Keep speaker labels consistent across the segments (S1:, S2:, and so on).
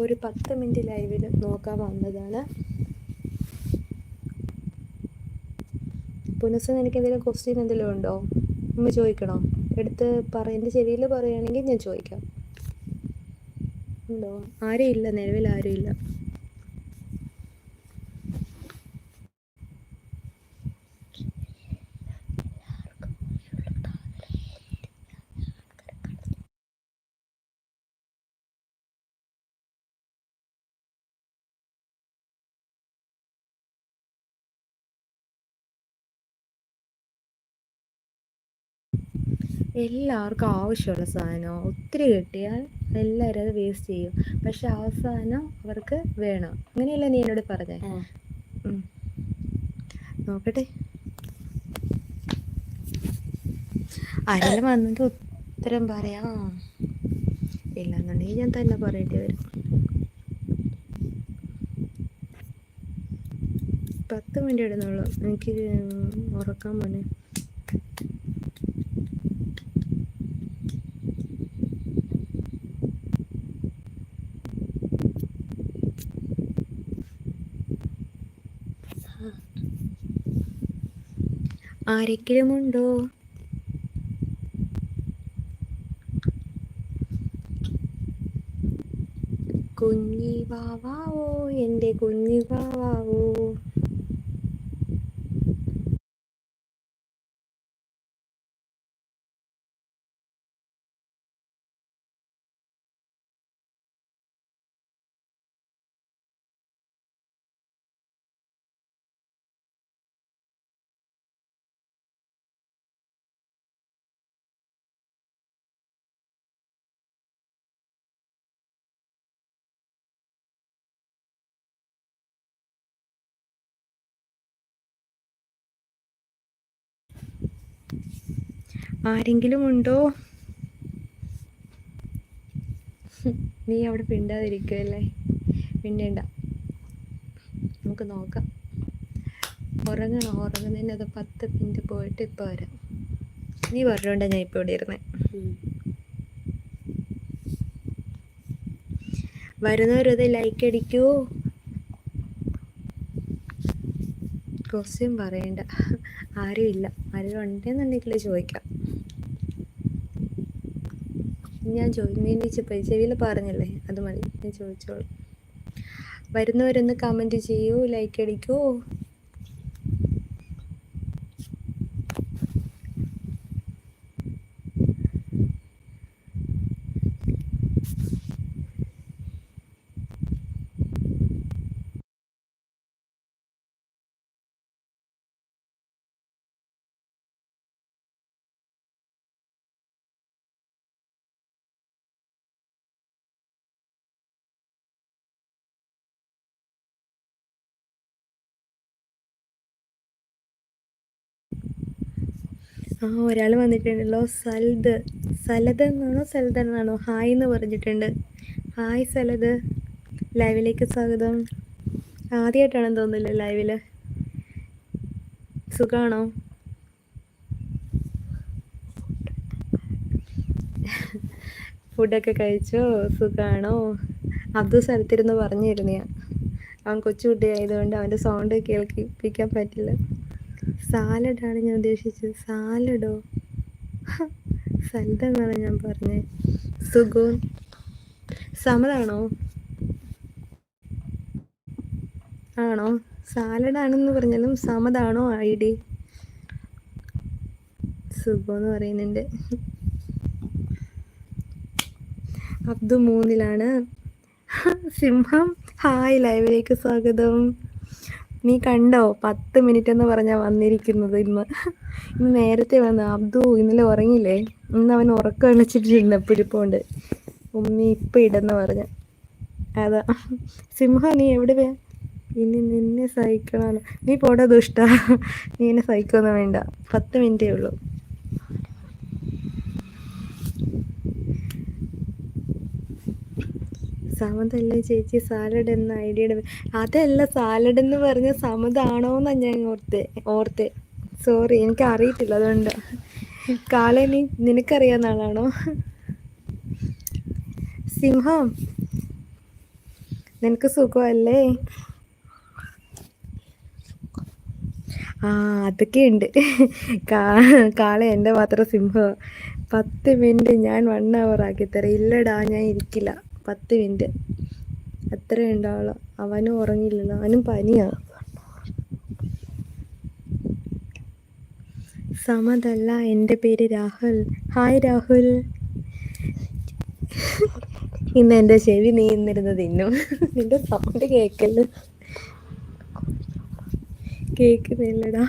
S1: ഒരു പത്ത് മിനിറ്റ് ലൈവിൽ നോക്കാൻ വന്നതാണ്. പുനസ് എനിക്ക് എന്തെങ്കിലും ക്വസ്റ്റ്യൻ എന്തെങ്കിലും ഉണ്ടോ? ഒന്ന് ചോദിക്കണോ? എടുത്ത് പറ എന്റെ ചെവിയിൽ പറയുകയാണെങ്കിൽ ഞാൻ ചോദിക്കാം. ഉണ്ടോ? ആരും ഇല്ല നിലവിൽ ആരും ഇല്ല. എല്ലാവർക്കും ആവശ്യമുള്ള സാധനം ഒത്തിരി കിട്ടിയാൽ എല്ലാവരും അത് വേസ്റ്റ് ചെയ്യും. പക്ഷെ അവസാനം അവർക്ക് വേണം. അങ്ങനെയല്ല നീ എന്നോട് പറഞ്ഞേ? നോക്കട്ടെ. ആരെങ്കിലും വന്നെങ്കിൽ ഉത്തരം പറയാം. ഇല്ലാന്നുണ്ടെങ്കിൽ ഞാൻ തന്നെ പറയേണ്ടി വരും. പത്ത് മിനിറ്റ് ഇടുന്നുള്ളൂ. എനിക്ക് ഉറക്കാൻ പോണേ ആരെങ്കിലും ഉണ്ടോ കുഞ്ഞി വാവാവോ എന്റെ കുഞ്ഞി വാവാവോ. ആരെങ്കിലും ഉണ്ടോ? നീ അവിടെ പിണ്ടാതിരിക്കല്ലേ പിണ്ടേണ്ട നമുക്ക് നോക്കാം. ഉറങ്ങണം? ഉറങ്ങുന്നതിന് അത് പത്ത് മിനിറ്റ് പോയിട്ട് ഇപ്പോൾ വരാം. നീ പറഞ്ഞോണ്ടാ ഞാൻ ഇപ്പോൾ ഇവിടെ ഇരുന്നേ. വരുന്നവരത് ലൈക്ക് അടിക്കൂ. ക്വസ്റ്റ്യൻ പറയണ്ട. ആരും ഇല്ല. ആരും ഉണ്ടെന്നുണ്ടെങ്കിൽ ചോദിക്കാം. ഞാൻ ചോദിക്കുന്നതിന് ചെവിയിൽ പറഞ്ഞല്ലേ? അത് മതി. ഞാൻ ചോദിച്ചോളൂ. വരുന്നവരൊന്ന് കമന്റ് ചെയ്യൂ ലൈക്ക് അടിക്കൂ. ആ ഒരാൾ വന്നിട്ടുണ്ടല്ലോ സൽദ്. സലത് എന്നാണോ? സൽദ് എന്നാണോ? ഹായ് എന്ന് പറഞ്ഞിട്ടുണ്ട്. ഹായ് സലദ്. ലൈവിലേക്ക് സ്വാഗതം. ആദ്യമായിട്ടാണെന്ന് തോന്നുന്നില്ല ലൈവിൽ സുഖമാണോ ഫുഡൊക്കെ കഴിച്ചോ? സുഖമാണോ അബ്ദു സ്ഥലത്തിരുന്ന് പറഞ്ഞിരുന്നു ഞാൻ. അവൻ കൊച്ചുകുട്ടി ആയതുകൊണ്ട് അവന്റെ സൗണ്ട് കേൾക്കിപ്പിക്കാൻ പറ്റില്ല. സാലഡാണ് ഞാൻ ഉദ്ദേശിച്ചത്. സാലഡോ? സൽദ എന്നാണ് ഞാൻ പറഞ്ഞത് സുഗോൺ. സമതാണോ ആണോ? സാലഡാണെന്ന് പറഞ്ഞാലും സമതാണോ ഐ ഡി സുഖം എന്ന് പറയുന്നുണ്ട്. അബ്ദു മൂന്നിലാണ്. സിംഹം. ഹായ് ലൈവിലേക്ക് സ്വാഗതം. നീ കണ്ടോ? പത്ത് മിനിറ്റ് എന്ന് പറഞ്ഞാൽ വന്നിരിക്കുന്നത് ഇന്ന്. ഇന്ന് നേരത്തെ വന്ന്. അബ്ദു ഇന്നലെ ഉറങ്ങിയില്ലേ? ഇന്ന് അവൻ ഉറക്കം വിളിച്ചിട്ടിരുന്ന പിടിപ്പോണ്ട്. ഉമ്മി ഇപ്പം ഇടന്ന് പറഞ്ഞ. അതാ. സിംഹ നീ എവിടെ വേ? ഇനി നിന്നെ സഹിക്കണമല്ലോ നീ പോടാ ദുഷ്ട. നീ എന്നെ സഹിക്കൊന്നും വേണ്ട. പത്ത് മിനിറ്റേ ഉള്ളൂ. സമതല്ലേ ചേച്ചി സാലഡ് എന്ന ഐഡിയ അതല്ല സാലഡ് എന്ന് പറഞ്ഞ സമതാണോ എന്നാ ഞാൻ ഓർത്തെ ഓർത്തെ. സോറി എനിക്ക് അറിയത്തില്ല അതുകൊണ്ട്. കാളെ നീ നിനക്കറിയാവുന്ന ആളാണോ? സിംഹം നിനക്ക് സുഖമല്ലേ? ആ അതൊക്കെ ഉണ്ട്. കാള എന്റെ മാത്രം സിംഹം. പത്ത് മിനിറ്റ് ഞാൻ വൺ അവർ ആക്കി തരാം. ഇല്ലടാ ഞാൻ ഇരിക്കില്ല. പത്ത് മിനിറ്റ്. അത്രേ ഉണ്ടാവുള്ളൂ. അവനും ഉറങ്ങിയില്ലല്ലോ. അവനും പനിയാ. സമതല്ല എന്റെ പേര് രാഹുൽ. ഹായ് രാഹുൽ. ഇന്ന് എന്റെ ചെവി നീന്നിരുന്ന് ഇന്നും നിന്റെ സൗണ്ട് കേൾക്കല്ലോ കേക്കുന്നില്ലടാ.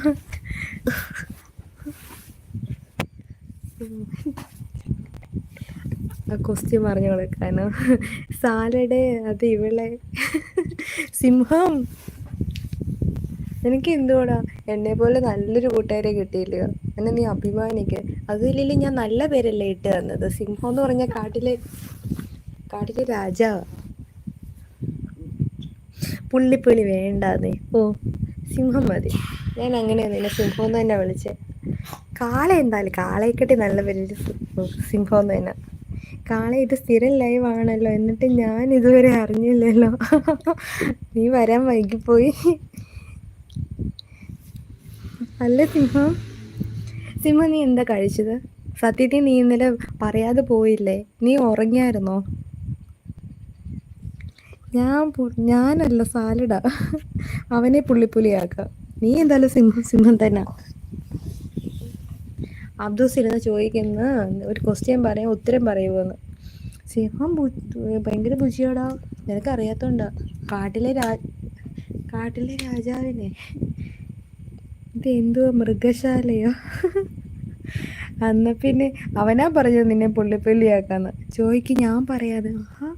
S1: ആ ക്വസ്റ്റ്യൻ പറഞ്ഞു കൊടുക്കാനോ സാലഡ് അത് ഇവളെ. സിംഹം. എനിക്ക് എന്തുകൂടാ എന്നെ പോലെ നല്ലൊരു കൂട്ടുകാരെ കിട്ടിയില്ലയോ? എന്നെ നീ അഭിമാനിക്ക്. അതില്ലെങ്കിൽ ഞാൻ നല്ല പേരല്ലേ ഇട്ട് തന്നത്? സിംഹം എന്ന് പറഞ്ഞ കാട്ടിലെ കാട്ടിലെ രാജാവ. പുള്ളിപ്പുളി വേണ്ടാന്നേ. ഓ സിംഹം മതി. ഞാൻ അങ്ങനെയാണ് എന്നെ സിംഹം എന്ന് തന്നെ വിളിച്ചേ. കാള എന്തായാലും കാളയെക്കട്ടി നല്ല പേര് സിംഹം എന്ന് തന്നെ. കാള ഇത് സ്ഥിരം ലൈവ് ആണല്ലോ. എന്നിട്ട് ഞാൻ ഇതുവരെ അറിഞ്ഞില്ലല്ലോ. നീ വരാൻ വൈകിപ്പോയി. അല്ല സിംഹം. സിംഹം നീ എന്താ കഴിച്ചത്? സത്യത്തിൽ നീ ഇന്നലെ പറയാതെ പോയില്ലേ? നീ ഉറങ്ങിയായിരുന്നോ? ഞാൻ ഞാനല്ല സാലഡാ. അവനെ പുള്ളിപ്പുലിയാക്ക. നീ എന്തായാലും സിംഹം സിംഹം തന്നെ. അബ്ദൂസ് ഇരുന്ന് ചോദിക്കുന്ന ഒരു ക്വസ്റ്റ്യൻ പറയാൻ ഉത്തരം പറയുമെന്ന് സിംഹം ഭയങ്കര ബുജിയോടാ നിനക്ക് അറിയാത്തോണ്ടാ. കാട്ടിലെ രാ കാട്ടിലെ രാജാവിനെ. ഇത് എന്തുവാ മൃഗശാലയോ? അന്ന പിന്നെ അവനാ പറഞ്ഞത് നിന്നെ പുള്ളിപ്പുള്ളിയാക്കാന്ന് ചോദിക്ക് ഞാൻ പറയാതെ. ആ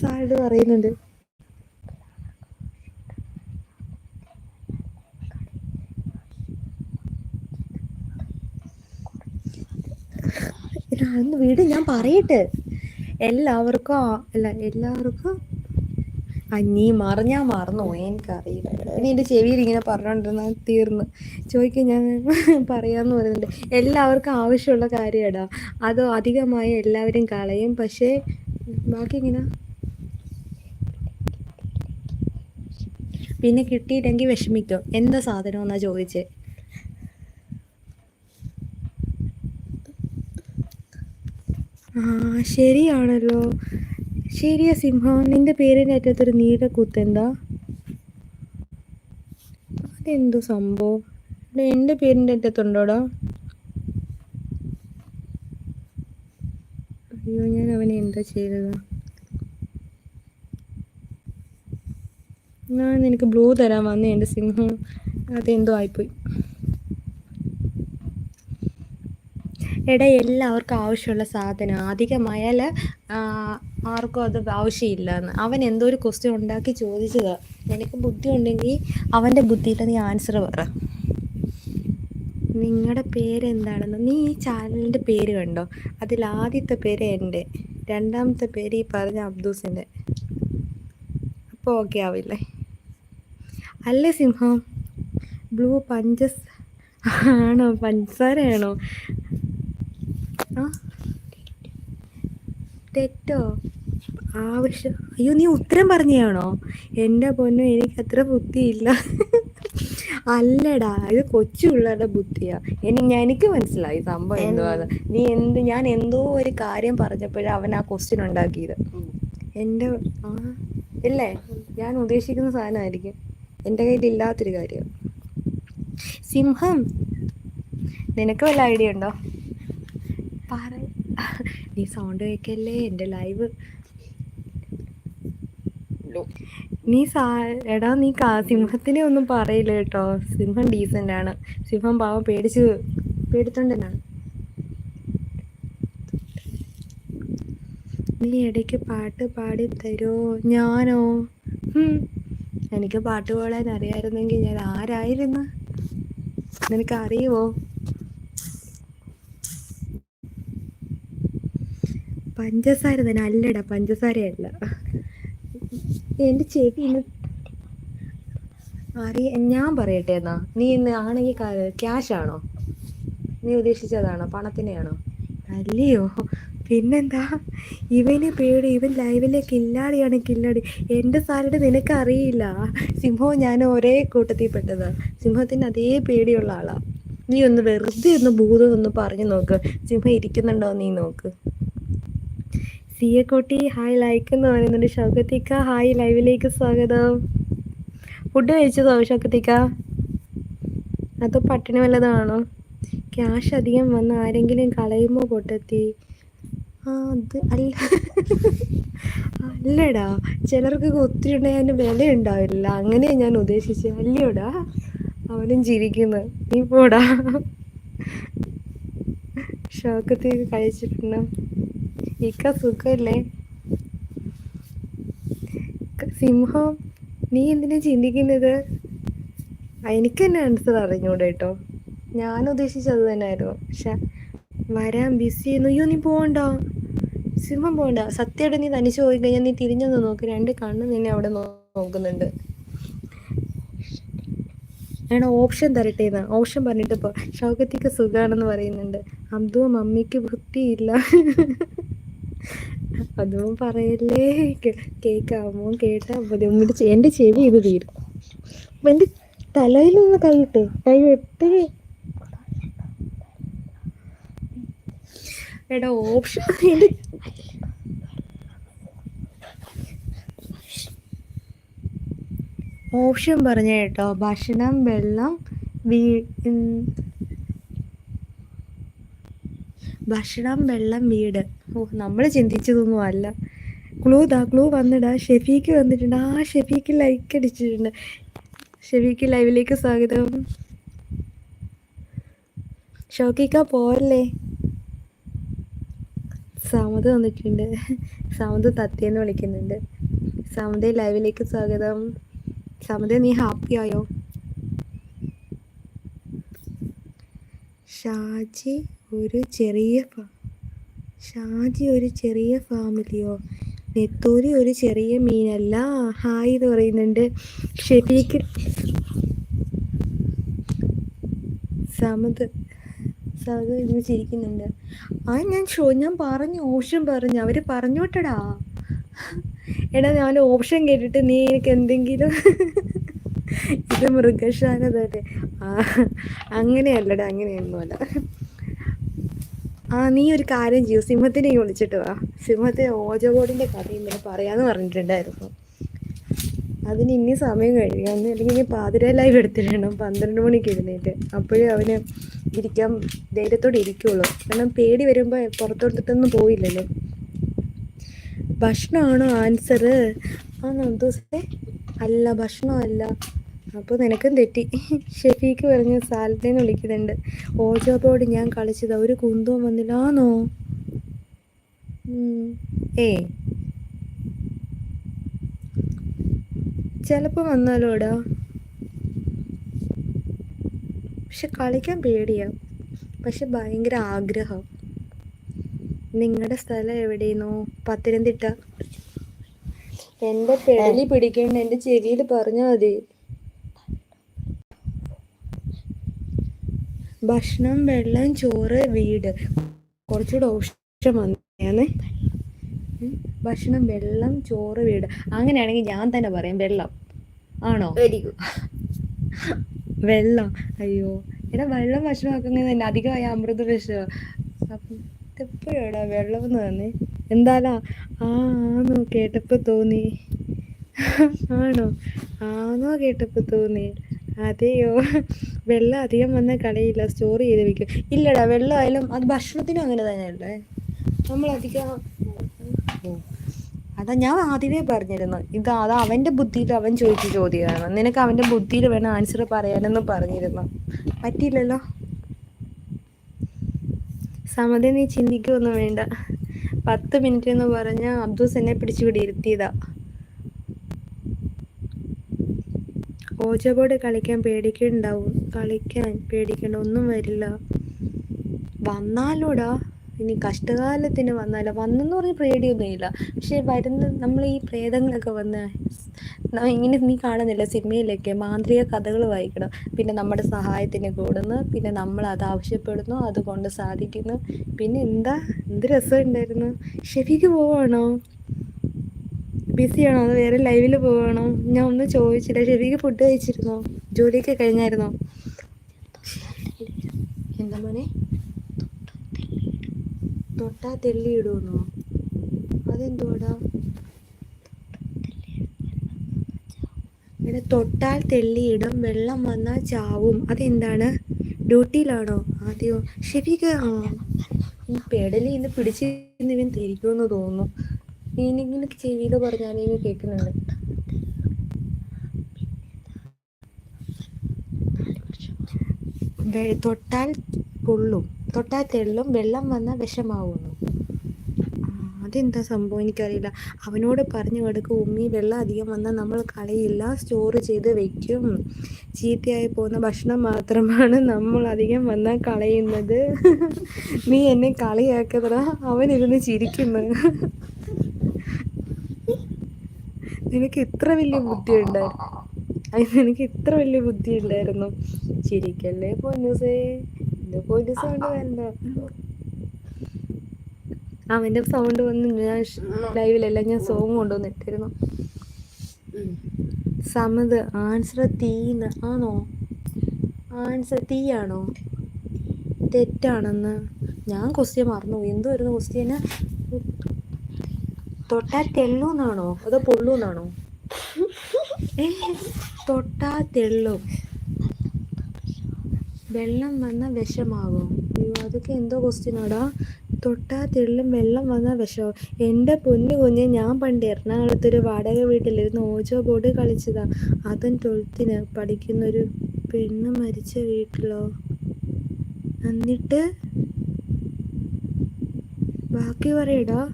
S1: സാഡ് പറയുന്നുണ്ട് എടാ, ഒന്ന് വീട് ഞാൻ പറയട്ടെ. എല്ലാവർക്കും അല്ല എല്ലാവർക്കും ആ നീ മറിഞ്ഞാ മറന്നു എനിക്കറിയില്ല. ഇനി എന്റെ ചെവിയിൽ ഇങ്ങനെ പറഞ്ഞോണ്ടിരുന്ന തീർന്നു. ചോദിക്കാൻ ഞാൻ പറയാന്ന് പറയുന്നുണ്ട്. എല്ലാവർക്കും ആവശ്യമുള്ള കാര്യമാടാ അത് അധികമായി എല്ലാവരും കളയും. പക്ഷേ ബാക്കി ഇങ്ങനെ പിന്നെ കിട്ടിയില്ലെങ്കിൽ വിഷമിക്കും. എന്താ സാധനം എന്നാ ആ ശരിയാണല്ലോ. ശരിയാ സിംഹം നിന്റെ പേരിന്റെ അറ്റത്തൊരു നീല കുത്തെന്താ? അതെന്തോ സംഭവം? എന്റെ പേരിന്റെ അറ്റത്തുണ്ടോടാ? അയ്യോ ഞാൻ അവനെ എന്താ ചെയ്തത്? ഞാൻ നിനക്ക് ബ്ലൂ തരാൻ വന്നേ എന്റെ സിംഹം. അതെന്തോ ആയിപ്പോയി. എടാ എല്ലാവർക്കും ആവശ്യമുള്ള സാധനം. അധികമായാൽ ആർക്കും അത് ആവശ്യമില്ല എന്ന് അവൻ എന്തോ ഒരു ക്വസ്റ്റ്യൻ ഉണ്ടാക്കി ചോദിച്ചതാ. നിനക്ക് ബുദ്ധി ഉണ്ടെങ്കിൽ അവന്റെ ബുദ്ധിയിൽ നീ ആൻസർ പറ. നിങ്ങളുടെ പേരെന്താണെന്ന് നീ ഈ ചാനലിന്റെ പേര് കണ്ടോ? അതിൽ ആദ്യത്തെ പേര് എന്റെ രണ്ടാമത്തെ പേര് ഈ പറഞ്ഞ അബ്ദൂസിന്റെ. അപ്പോൾ ഓക്കെ ആവില്ലേ? അല്ലേ സിംഹം? ബ്ലൂ പഞ്ചസ് ആണോ? പഞ്ചസാരയാണോ ആ തെറ്റോ? ആവശ്യം അയ്യോ നീ ഉത്തരം പറഞ്ഞാണോ എന്റെ പൊന്നു എനിക്ക് അത്ര ബുദ്ധിയില്ല. അല്ലടാ ഇത് കൊച്ചു പിള്ളേരുടെ ബുദ്ധിയാ. എനി ഞാൻ- എനിക്ക് മനസ്സിലായി സംഭവം എന്തുവാന്ന്. നീ എന്ത് ഞാൻ എന്തോ ഒരു കാര്യം പറഞ്ഞപ്പോഴാണ് അവൻ ആ ക്വസ്റ്റ്യൻ ഉണ്ടാക്കിയത്. എന്റെ ആ ഇല്ലേ? ഞാൻ ഉദ്ദേശിക്കുന്ന സാധനമായിരിക്കും. എന്റെ കയ്യിൽ ഇല്ലാത്തൊരു കാര്യം. സിംഹം നിനക്ക് വല്ല ഐഡിയ ഉണ്ടോ? പറ നീ സൗണ്ട് കേൾക്കല്ലേ എന്റെ ലൈവ് നീ സാ എടാ നീ കാ സിംഹത്തിനെ ഒന്നും പറയില്ല കേട്ടോ. സിംഹം ഡീസന്റ് ആണ്. സിംഹം പാവം പേടിച്ച് പേടിത്തോണ്ടനാണ് നീ ഇടയ്ക്ക് പാട്ട് പാടി തരുമോ ഞാനോ? എനിക്ക് പാട്ട് പാടാൻ അറിയായിരുന്നെങ്കിൽ ഞാൻ ആരായിരുന്നു? നിനക്ക് അറിയുമോ പഞ്ചസാര തന്നെ അല്ലടാ പഞ്ചസാരയല്ല. എന്റെ ചെവി ഇന്ന് അറിയ ഞാൻ പറയട്ടെ എന്നാ? നീ ഇന്ന് ആണെങ്കിൽ ക്യാഷ് ആണോ? നീ ഉദ്ദേശിച്ചതാണോ? പണത്തിനെയാണോ? അല്ലയോ. പിന്നെന്താ? ഇവനെ പേടി ഇവൻ ലൈവിലെ കില്ലാടിയാണ് കില്ലാടി. എന്റെ സാലഡ് നിനക്കറിയില്ല സിംഹവും ഞാൻ ഒരേ കൂട്ടത്തിൽ പെട്ടതാ. സിംഹത്തിന് അതേ പേടിയുള്ള ആളാ. നീ ഒന്ന് വെറുതെ ഒന്ന് ഭൂതം ഒന്ന് പറഞ്ഞു നോക്ക്. സിംഹം ഇരിക്കുന്നുണ്ടോ നീ നോക്ക്. സിയക്കോട്ടി ഹായ് ലൈക്ക് എന്ന് പറയുന്നുണ്ട്. ഷൗക്കത്തിക്ക ഹായ് ലൈവിലേക്ക് സ്വാഗതം. ഫുഡ് കഴിച്ചതോ ഷൗക്കത്തിക്ക? അതോ പട്ടിണി വല്ലതാണോ? ക്യാഷ് അധികം വന്ന് ആരെങ്കിലും കളയുമോ പൊട്ടത്തി? അത് അല്ല. അല്ലടാ ചിലർക്കൊക്കെ ഒത്തിരി ഉണ്ടെങ്കിൽ അതിന് വില ഉണ്ടാവില്ല അങ്ങനെ ഞാൻ ഉദ്ദേശിച്ചത് അല്ലയോടാ അവനും ചിരിക്കുന്നു. നീ പോടാ. ഷോക്കത്തേക്ക് കഴിച്ചിട്ടുണ്ട്? ഇക്ക സുഖല്ലേ? സിംഹം നീ എന്തിനാ ചിന്തിക്കുന്നത്? എനിക്ക് തന്നെ ആൻസർ അറിഞ്ഞൂടെ കേട്ടോ ഞാൻ ഉദ്ദേശിച്ചത് തന്നെയായിരുന്നു പക്ഷെ വരാൻ ബിസി അയ്യോ നീ പോകണ്ട സിംഹം പോകണ്ട സത്യമായിട്ട് നീ തനിച്ച് പോയി കഴിഞ്ഞാൽ നീ തിരിഞ്ഞൊന്ന് നോക്ക്. രണ്ട് കണ്ണ് നിന്നെ അവിടെ നോക്കുന്നുണ്ട്. ഞാൻ ഓപ്ഷൻ തരട്ടെ എന്നാ ഓപ്ഷൻ പറഞ്ഞിട്ട് പോ. ഷൗകത്തിക്ക് സുഖമാണെന്ന് പറയുന്നുണ്ട്. അബ്ദു മമ്മിക്ക് വൃത്തിയില്ല. അതും പറയല്ലേ. കേക്കാമോ? കേട്ടാ മതി. എന്റെ ചെവി ഇത് തീരും. അപ്പൊ എന്റെ തലയിൽ നിന്ന് കൈയിട്ടെ കൈ എപ്പോഴേ എടാ ഓപ്ഷൻ ഓപ്ഷൻ പറഞ്ഞ കേട്ടോ. ഭക്ഷണം വെള്ളം വീ ഭക്ഷണം വെള്ളം വീട്. ഓ നമ്മൾ ചിന്തിച്ചതൊന്നും അല്ല. ക്ലൂ ദാ ക്ലൂ വന്നിടാ. ഷെഫീക്ക് വന്നിട്ടുണ്ട്. ആ ഷെഫീക്ക് ലൈക്ക് അടിച്ചിട്ടുണ്ട്. ഷെഫീക്ക് ലൈവിലേക്ക് സ്വാഗതം. ഷോക്കിക്ക പോരല്ലേ? സമത് വന്നിട്ടുണ്ട്. സമത് തത്തിയെന്ന് വിളിക്കുന്നുണ്ട്. സമത ലൈവിലേക്ക് സ്വാഗതം. സമത നീ ഹാപ്പി ആയോ? ഷാജി ഒരു ചെറിയ ഷാജി ഒരു ചെറിയ ഫാമിലിയോ? നെത്തൂരി ഒരു ചെറിയ മീനല്ല ഹായ് എന്ന് പറയുന്നുണ്ട്. ഷെഫീഖ് സമത് സമത് ഇന്ന് ചിരിക്കുന്നുണ്ട്. ആ ഞാൻ ഷോ ഞാൻ പറഞ്ഞു ഓപ്ഷൻ പറഞ്ഞു. അവർ പറഞ്ഞു വിട്ടടാ. എടാ ഞാൻ ഓപ്ഷൻ കേട്ടിട്ട് നീ എനിക്ക് എന്തെങ്കിലും ഇത് മൃഗശാല തന്നെ. അങ്ങനെയല്ലടാ അങ്ങനെയൊന്നുമല്ല. ആ നീ ഒരു കാര്യം ചെയ്യൂ. സിംഹത്തിനെ വിളിച്ചിട്ട് വാ. സിംഹത്തെ ഓജബോർഡിന്റെ കഥ ഇന്നലെ പറയാന്ന് പറഞ്ഞിട്ടുണ്ടായിരുന്നു. അതിന് ഇനി സമയം കഴിയും അന്ന് അല്ലെങ്കിൽ ഇനി പാതിര ലൈവ് എടുത്തിടണം. പന്ത്രണ്ട് മണിക്ക് എഴുന്നേറ്റ്. അപ്പോഴേ അവന് ഇരിക്കാൻ ധൈര്യത്തോടെ ഇരിക്കുള്ളൂ. കാരണം പേടി വരുമ്പോൾ പുറത്തോട്ടിട്ടൊന്നും പോയില്ലല്ലോ. ഭക്ഷണമാണോ ആൻസർ ആ നന്ദോസേ. അല്ല ഭക്ഷണമല്ല. അപ്പോൾ നിനക്കും തെറ്റി. ഷെഫീക്ക് പറഞ്ഞ് സാലത്തേന്ന് വിളിക്കുന്നുണ്ട്. ഓജോബോട് ഞാൻ കളിച്ചത്. ഒരു കുന്തവും വന്നില്ലാന്നോ ഏ. ചിലപ്പോൾ വന്നാലോടാ. പക്ഷെ കളിക്കാൻ പേടിയാ. പക്ഷെ ഭയങ്കര ആഗ്രഹം. നിങ്ങളുടെ സ്ഥലം എവിടെയെന്നോ? പത്തനംതിട്ട. എന്റെ പെടലി പിടിക്കേണ്ട. എന്റെ ചെവിയിൽ പറഞ്ഞാൽ മതി. ഭക്ഷണം വെള്ളം ചോറ് വീട്. കുറച്ചുകൂടെ ഓപ്ഷൻ വന്നേ ഭക്ഷണം വെള്ളം ചോറ് വീട്. അങ്ങനെയാണെങ്കിൽ ഞാൻ തന്നെ പറയാം വെള്ളം. ആണോ? വെള്ളം. അയ്യോ. എടാ വെള്ളം ഭക്ഷണമൊക്കെ ആക്കുന്നത് തന്നെ അധികമായ അമൃത വിഷം. അപ്പം വെള്ളം എന്ന് തന്നെ എന്തായാലും ആണോ കേട്ടപ്പോ തോന്നി. ആണോ? ആണോ കേട്ടപ്പോ തോന്നി. അതെയോ? വെള്ളം അധികം വന്ന കളയില്ല സ്റ്റോർ ചെയ്ത് വെക്കും. ഇല്ലടാ വെള്ളം ആയാലും അത് ഭക്ഷണത്തിനും അങ്ങനെ തന്നെയല്ലേ? നമ്മളധികം അതാ ഞാൻ ആദ്യമേ പറഞ്ഞിരുന്നു. ഇത് അത് അവന്റെ ബുദ്ധിയിൽ അവൻ ചോദിച്ച ചോദ്യമാണ്. നിനക്ക് അവന്റെ ബുദ്ധിയിൽ വേണം ആൻസർ പറയാനെന്ന് പറഞ്ഞിരുന്നു. പറ്റിയില്ലല്ലോ? സമത നീ ചിന്തിക്കൊന്നും വേണ്ട. പത്ത് മിനിറ്റ് എന്ന് പറഞ്ഞ അബ്ദൂസ് എന്നെ പിടിച്ചുകൂടി ഇരുത്തിയതാ ഓജബോർഡ് കളിക്കാൻ പേടിക്കുന്നുണ്ടാവും കളിക്കാൻ പേടിക്കണ്ട ഒന്നും വരില്ല. വന്നാലോടാ ഇനി കഷ്ടകാലത്തിന് വന്നാലോ? വന്നെന്ന് പറഞ്ഞ് പേടിയൊന്നുമില്ല. പക്ഷെ വരുന്ന നമ്മൾ ഈ പ്രേതങ്ങളൊക്കെ വന്ന് ഇങ്ങനെ നീ കാണുന്നില്ല സിനിമയിലൊക്കെ മാന്ത്രിക കഥകൾ വായിക്കണം. പിന്നെ നമ്മുടെ സഹായത്തിന് കൂടുന്നു പിന്നെ നമ്മൾ അത് ആവശ്യപ്പെടുന്നു അതുകൊണ്ട് സാധിക്കുന്നു. പിന്നെ എന്താ എന്ത് രസമുണ്ടായിരുന്നു? ഷെഫിക്ക് പോവാണോ? ബിസിയാണോ അത് വേറെ ലൈവിൽ പോവാണോ? ഞാൻ ഒന്ന് ചോദിച്ചില്ല ഷെഫിക്ക് ഫുഡ് കഴിച്ചിരുന്നോ? ജോലിയൊക്കെ കഴിഞ്ഞായിരുന്നോ? എന്താ മോനെ? തൊട്ടാ തെള്ളി ഇടുന്നു അതെന്തുവാടാ? ഇവിടെ തൊട്ടാൽ തെള്ളിയിടും വെള്ളം വന്നാൽ ചാവും. അതെന്താണ്? ഡ്യൂട്ടിയിലാണോ? ആദ്യം. ഷെഫിക്ക് ആ. പെടലി ഇന്ന് ഇവൻ തിരിക്കുമെന്ന് തോന്നുന്നു. ഇനിങ്ങനെ ചെവിയിൽ പറഞ്ഞാൽ ഇവ കേൾക്കുന്നുണ്ട് തൊട്ടാൽ പൊള്ളും. തൊട്ടാൽ തെള്ളും. വെള്ളം വന്നാൽ വിഷമാവുന്നു. അതെന്താ സംഭവം? എനിക്കറിയില്ല. അവനോട് പറഞ്ഞു കൊടുക്കും ഉമ്മി വെള്ളം അധികം വന്നാൽ നമ്മൾ കളയില്ല സ്റ്റോർ ചെയ്ത് വെക്കും ചീത്തയായി പോകുന്ന ഭക്ഷണം മാത്രമാണ് നമ്മൾ അധികം വന്നാൽ കളയുന്നത്. നീ എന്നെ കളിയാക്കതടാ. അവനിരുന്ന് ചിരിക്കുന്നു. നിനക്ക് ഇത്ര വലിയ ബുദ്ധി ഉണ്ടായിരുന്നു നിനക്ക് ഇത്ര വലിയ ബുദ്ധി ഉണ്ടായിരുന്നു. ചിരിക്കല്ലേ പൊന്നൂസേ? എന്റെ പൊന്നു സൗണ്ട് വേണ്ട അവന്റെ സൗണ്ട് വന്ന് ഞാൻ ലൈവിലല്ല ഞാൻ സോങ് കൊണ്ടുവന്നിട്ടിരുന്നു സമത് ആൻസർ തീന്ന്. ആണോ ആൻസർ തീയാണോ? തെറ്റാണെന്ന്. ഞാൻ ക്വസ്റ്റ്യൻ മറന്നു എന്തുവായിരുന്നു ക്വസ്റ്റ്യന് തൊട്ടാ തെള്ളൂന്നാണോ? അതോ പൊള്ളൂന്നാണോ? തൊട്ടാ തെള്ളും. വെള്ളം വന്ന വിഷമാകും അയ്യോ അതൊക്കെ എന്തോ ക്വസ്റ്റ്യനാടാ തൊട്ടാ തെള്ളും വെള്ളം വന്ന വിഷമാവും? എന്റെ പൊന്നു കുഞ്ഞ് ഞാൻ പണ്ട് എറണാകുളത്തൊരു വാടക വീട്ടിലിരുന്ന് ഓജോ ബോർഡ് കളിച്ചതാ. അതും ട്വൽത്തിന് പഠിക്കുന്നൊരു പെണ്ണ് മരിച്ച വീട്ടിലോ? എന്നിട്ട്? ബാക്കി പറയടാ.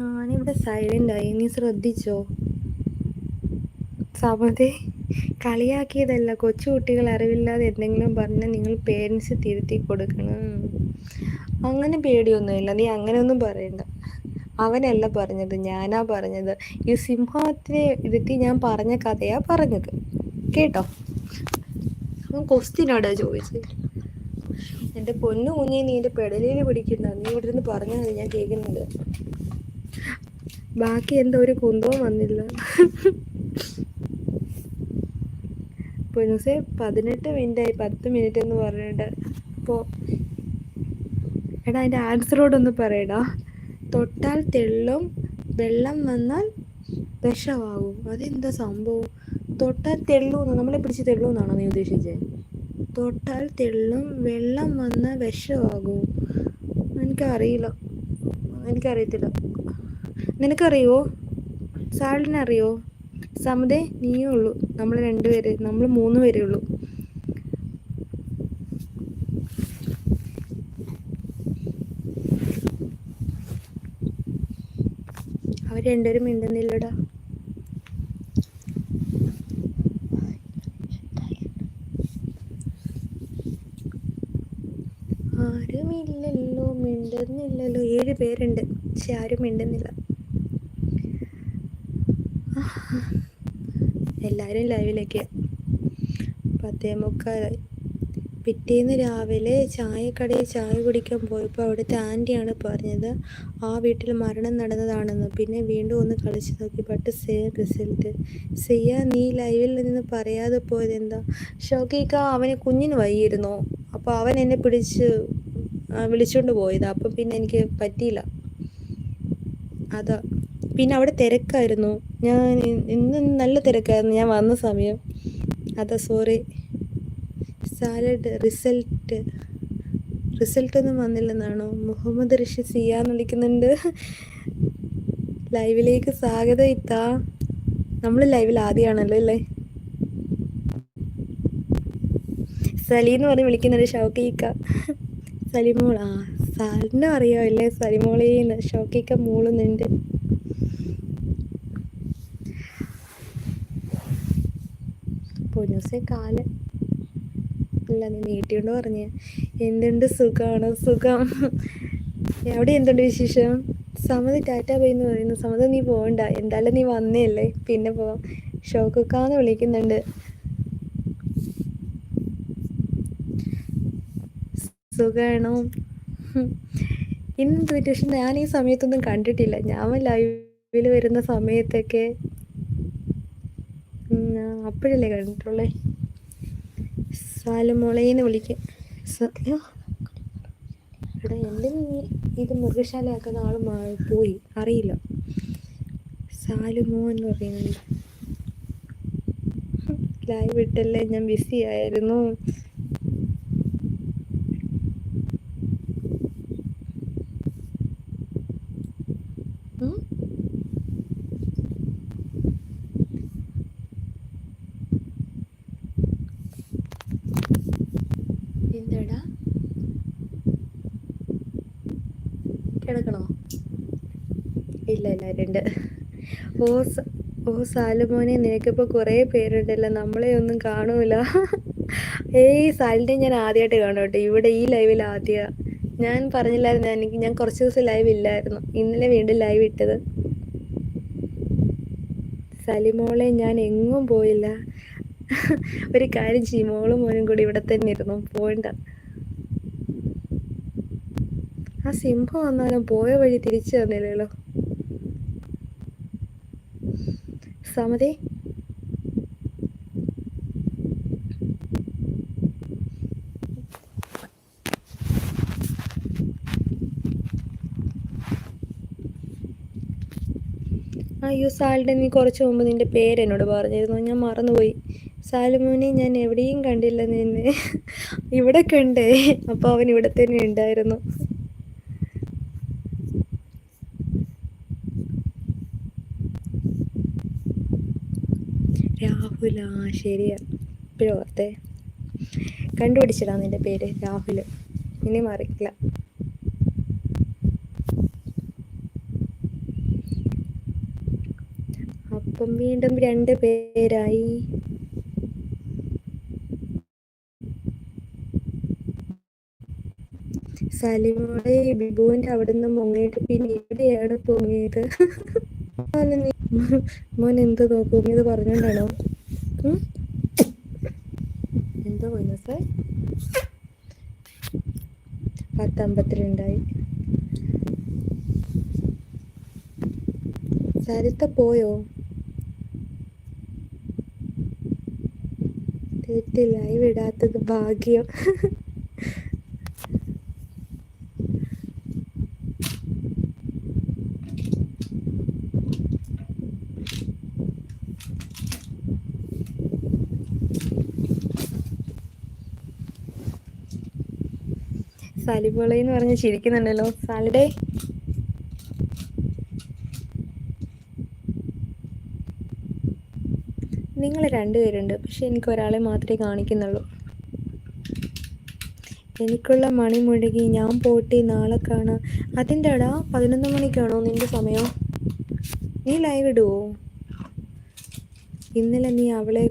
S1: ഞാനിവിടെ സൈലന്റ് ആയി. നീ ശ്രദ്ധിച്ചോ? സമതെ കളിയാക്കിയതല്ല. കൊച്ചുകുട്ടികൾ അറിവില്ലാതെ എന്തെങ്കിലും പറഞ്ഞ് നിങ്ങൾ പേരൻസ് തിരുത്തി കൊടുക്കണം. അങ്ങനെ പേടിയൊന്നുമില്ല. നീ അങ്ങനെയൊന്നും പറയണ്ട. അവനല്ല പറഞ്ഞത്. ഞാനാ പറഞ്ഞത്. ഈ സിംഹത്തിനെ ഇരുത്തി ഞാൻ പറഞ്ഞ കഥയാ പറഞ്ഞത്. കേട്ടോ? അവൻ ചോദിച്ചത്. എന്റെ പൊന്നു കുഞ്ഞെ നീ എന്റെ പെടലിൽ പിടിക്കണ്ട നീ ഇവിടെ നിന്ന് പറഞ്ഞാൽ ഞാൻ കേൾക്കുന്നുണ്ട്. ബാക്കി എന്തോ ഒരു കുന്തവും വന്നില്ല. പൊന്നുസെ പതിനെട്ട് മിനിറ്റ് ആയി പത്ത് മിനിറ്റ് എന്ന് പറഞ്ഞിട്ട് അപ്പോൾ എടാ അതിന്റെ ആൻസറോടൊന്ന് പറയടാ. തൊട്ടാൽ തെള്ളും വെള്ളം വന്നാൽ വിഷമാകും അതെന്താ സംഭവം? തൊട്ടാൽ തെള്ളൂന്ന് നമ്മളെ പിടിച്ച് തെള്ളൂന്നാണോ നീ ഉദ്ദേശിച്ചത് തൊട്ടാൽ തെള്ളും വെള്ളം വന്നാൽ വിഷമാകും എനിക്കറിയില്ല. എനിക്കറിയത്തില്ല. നിനക്കറിയോ? സാളിനറിയോ സമതേ നീയേ ഉള്ളൂ. നമ്മൾ രണ്ടുപേര് നമ്മൾ മൂന്ന് പേരേ ഉള്ളൂ. അവർ രണ്ടുപേരും മിണ്ടുന്നില്ലടാ. ആരുമില്ലല്ലോ മിണ്ടുന്നില്ലല്ലോ. ഏഴ് പേരുണ്ട് പക്ഷെ ആരും മിണ്ടുന്നില്ല. എല്ലാവരും ലൈവിലേക്ക്. പത്തേ മുക്കാലായി പിറ്റേന്ന് രാവിലെ ചായക്കടയിൽ ചായ കുടിക്കാൻ പോയപ്പോൾ അവിടുത്തെ ആന്റിയാണ് പറഞ്ഞത് ആ വീട്ടിൽ മരണം നടന്നതാണെന്ന്. പിന്നെ വീണ്ടും ഒന്ന് കളിച്ചു പട്ട് സെയിം റിസൾട്ട്. സിയ നീ ലൈവിൽ നിന്ന് പറയാതെ പോയത് എന്താ ഷോക്കിക്ക അവന് കുഞ്ഞിന് വയ്യിരുന്നോ അപ്പോൾ അവൻ എന്നെ പിടിച്ച് വിളിച്ചുകൊണ്ട് പോയതാണ് പോയതാ. അപ്പം പിന്നെ എനിക്ക് പറ്റിയില്ല. അതാ. പിന്നെ അവിടെ തിരക്കായിരുന്നു. ഞാൻ ഇന്ന് നല്ല തിരക്കായിരുന്നു. ഞാൻ വന്ന സമയം. അതാ സോറി സാലഡ് റിസൾട്ട് റിസൾട്ട് ഒന്നും വന്നില്ലെന്നാണോ? മുഹമ്മദ് ഋഷി സിയാന്ന് വിളിക്കുന്നുണ്ട്. ലൈവിലേക്ക് സ്വാഗതം ഇത്താ. നമ്മൾ ലൈവിൽ ആദ്യമാണല്ലോ അല്ലേ? സലീന്ന് പറഞ്ഞ് വിളിക്കുന്നുണ്ട് ഷൗക്കീക്ക. സലിമോൾ ആ സാലിനെ അറിയാമല്ലേ സലിമോളേന്ന് ഷൗക്കീക്ക മൂളുന്നുണ്ട്. പൊന്നൂസെ കാൽ ഇല്ല നീ നീട്ടിയോണ്ട് പറഞ്ഞ. എന്തുണ്ട് സുഖമാണ് സുഖം. എവിടെ എന്തുണ്ട് വിശേഷം? സമത ടാറ്റ പോയി എന്ന് പറയുന്നു. സമത നീ പോകണ്ട എന്തായാലും നീ വന്നേയല്ലേ. പിന്നെ പോവാം. ഷോക്കുക്കാന്ന് വിളിക്കുന്നുണ്ട്. സുഖമാണോ ഇന്ന് ട്യൂഷൻ ഞാൻ ഈ സമയത്തൊന്നും കണ്ടിട്ടില്ല. ഞാൻ ലൈവിൽ വരുന്ന സമയത്തൊക്കെ അപ്പോഴല്ലേ കണ്ടിട്ടുള്ളേ? സാലമുളയെന്ന് വിളിക്കും. എടാ എന്റെ ഇത് മൃഗശാലയാക്കുന്ന ആൾ പോയി. അറിയില്ല. സാലുമോ എന്ന് പറയുന്നുണ്ട്. ലൈവ് ഇട്ടല്ലേ? ഞാൻ ബിസി ആയിരുന്നു എന്താടാ കിടക്കണോ ഇല്ല ഇല്ല രണ്ട് ഓ ഓ സാലുമോനെ നിനക്കിപ്പോൾ കുറേ പേരുണ്ടല്ലോ. നമ്മളെ ഒന്നും കാണൂല. ഏയ് സാലിനെ ഞാൻ ആദ്യമായിട്ട് കാണും കേട്ടോ. ഇവിടെ ഈ ലൈവിൽ ആദ്യ. ഞാൻ പറഞ്ഞില്ലായിരുന്നു? എനിക്ക് ഞാൻ കുറച്ച് ദിവസം ലൈവ് ഇല്ലായിരുന്നു. ഇന്നലെ വീണ്ടും ലൈവ് ഇട്ടത്. സലിമോളെ ഞാൻ എങ്ങും പോയില്ല. ഒരു കാര്യം ചെയ്യും. മോളും മോനും കൂടി ഇവിടെ തന്നെ ഇരുന്നു. പോകണ്ട ആ സിംഹം വന്നാലും പോയ വഴി തിരിച്ചു തന്നില്ലല്ലോ. സമതി അയ്യോ സാലിന്റെ നീ കുറച്ച് മുമ്പ് നിന്റെ പേര് എന്നോട് പറഞ്ഞിരുന്നു. ഞാൻ മറന്നുപോയി. സാലുമോനെ ഞാൻ എവിടെയും കണ്ടില്ല നിന്നെ. ഇവിടെ കണ്ടേ. അപ്പോൾ അവൻ ഇവിടെ തന്നെ ഉണ്ടായിരുന്നു. രാഹുൽ ആ ശരിയാ ഇപ്പോഴും ഓർത്തേ കണ്ടുപിടിച്ചിടാ നിന്റെ പേര് രാഹുൽ ഇനി മറിക്കില്ല. അപ്പം വീണ്ടും രണ്ട് പേരായി. സലിമോടെ ബിബുവിന്റെ അവിടുന്ന് മുങ്ങിയിട്ട് പിന്നെ എവിടെയാണ് പൊങ്ങിയത്. മോൻ എന്ത് നോക്കും? ഇത് പറഞ്ഞോണ്ടാണോ? എന്തോ പോയി സാർ പത്തമ്പത്തിരണ്ടായി. സരിത്ത പോയോ? തെറ്റില്ലായി വിടാത്തത് ഭാഗ്യം. സാലിബോളയെന്ന് പറഞ്ഞ് ചിരിക്കുന്നുണ്ടല്ലോ. സാലിഡേ നിങ്ങൾ രണ്ടുപേരുണ്ട് പക്ഷെ എനിക്ക് ഒരാളെ മാത്രമേ കാണിക്കുന്നുള്ളൂ. എനിക്കുള്ള മണി മുഴുകി ഞാൻ പോട്ടി നാളെ കാണാം. അതിന്റെ അടാ പതിനൊന്ന് മണിക്കാണോ നിന്റെ സമയം? നീ ലൈവ് ഇടുവോ? ഇന്നലെ നീ അവളെ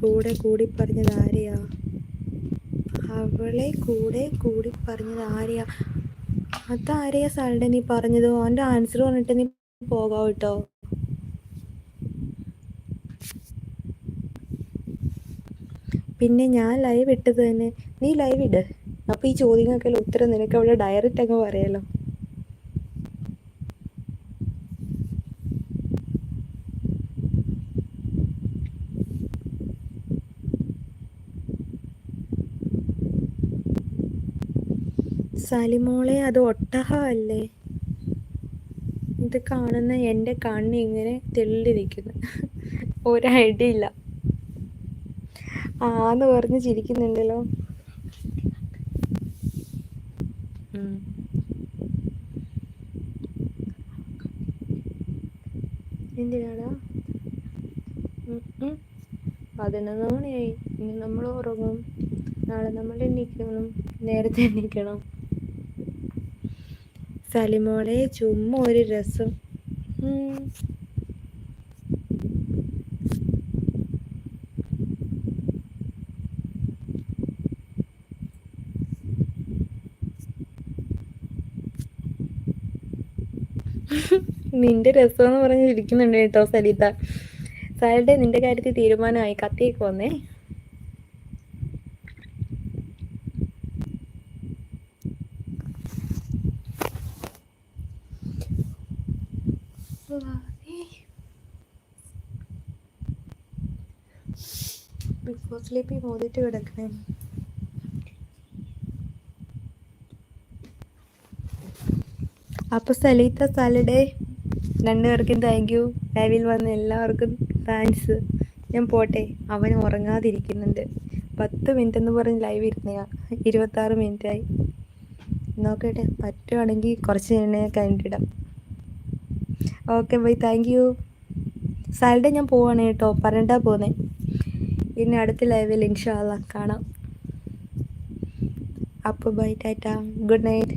S1: കൂടെ കൂടി പറഞ്ഞത് ആരെയാ? അവളെ കൂടെ കൂടി പറഞ്ഞത് ആരെയാ? അതാരെയാ സാറിന്റെ നീ പറഞ്ഞത്? അവന്റെ ആൻസർ പറഞ്ഞിട്ട് നീ പോകാം കേട്ടോ പിന്നെ ഞാൻ ലൈവ് ഇട്ടത് തന്നെ. നീ ലൈവ് ഇട്. അപ്പോൾ ഈ ചോദ്യങ്ങൾക്കെല്ലാം ഉത്തരം നിനക്ക് അവിടെ ഡയറക്റ്റ് അങ്ങ് പറയാലോ. സലിമോളെ അത് ഒട്ടഹമല്ലേ ഇത് കാണുന്ന എന്റെ കണ്ണ് ഇങ്ങനെ തെള്ളി നിൽക്കുന്നു ആന്ന് പറഞ്ഞ് ചിരിക്കുന്നുണ്ടല്ലോ. എന്തിനാടാ? പതിനൊന്ന് മണിയായി. ഇനി നമ്മൾ ഉറങ്ങും. നാളെ നമ്മൾ എണീക്കണം. നേരത്തെ എണീക്കണം. സലിമോളെ ചുമ്മാ ഒരു രസം. നിന്റെ രസം എന്ന് പറഞ്ഞിരിക്കുന്നുണ്ട് കേട്ടോ സലിത സാറിന്റെ നിന്റെ കാര്യത്തിൽ തീരുമാനമായി. കത്തിയൊക്കെ വന്നേ. ബോസിലേക്ക് മോദിട്ട് കിടക്കണേ. അപ്പോൾ സലീത്ത സാലഡേ. രണ്ടുപേർക്കും താങ്ക് യു ലൈവിൽ വന്ന എല്ലാവർക്കും താങ്ക്സ് ഞാൻ പോട്ടെ. അവൻ ഉറങ്ങാതിരിക്കുന്നുണ്ട്. പത്ത് മിനിറ്റ് എന്ന് പറഞ്ഞ് ലൈവ് ഇരുന്നയാ ഇരുപത്താറ് മിനിറ്റായി നോക്കട്ടെ പറ്റുവാണെങ്കിൽ കുറച്ച് എണ്ണ കഴിഞ്ഞിട്ടിടാം ഓക്കെ ബൈ താങ്ക് യു സാലഡേ ഞാൻ പോവാണ് കേട്ടോ. പറഞ്ഞിട്ടാ പോന്നെ. ഇനി അടുത്ത ലൈവിൽ ഇൻഷാല്ല കാണാം. അപ്പോൾ ബൈ ടാറ്റ ഗുഡ് നൈറ്റ്